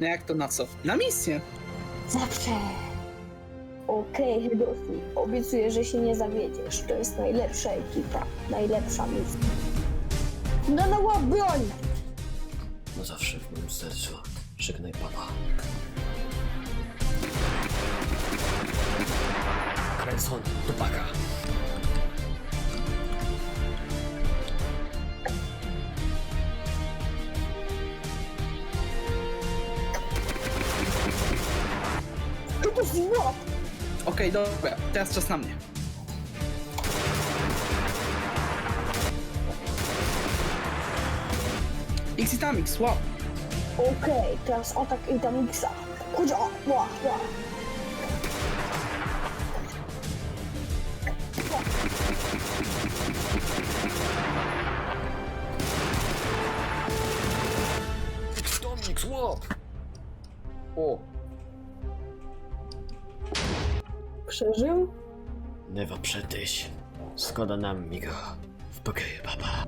No jak to na co? Na misję. Zawsze. Okej, Hedowski, obiecuję, że się nie zawiedziesz. To jest najlepsza ekipa, najlepsza misja. No no łap broń! Na zawsze w moim sercu. Żegnaj papa. Crenson, do paka. To łap! Okej, dobra, teraz czas na mnie. Xitamix, wow. Okej, teraz atak Intamixa. Chodź, o, ła, ła. Dominik, łop! O, Przeżył? Newa przetyś. Składa nam mi go. W pokoju, papa.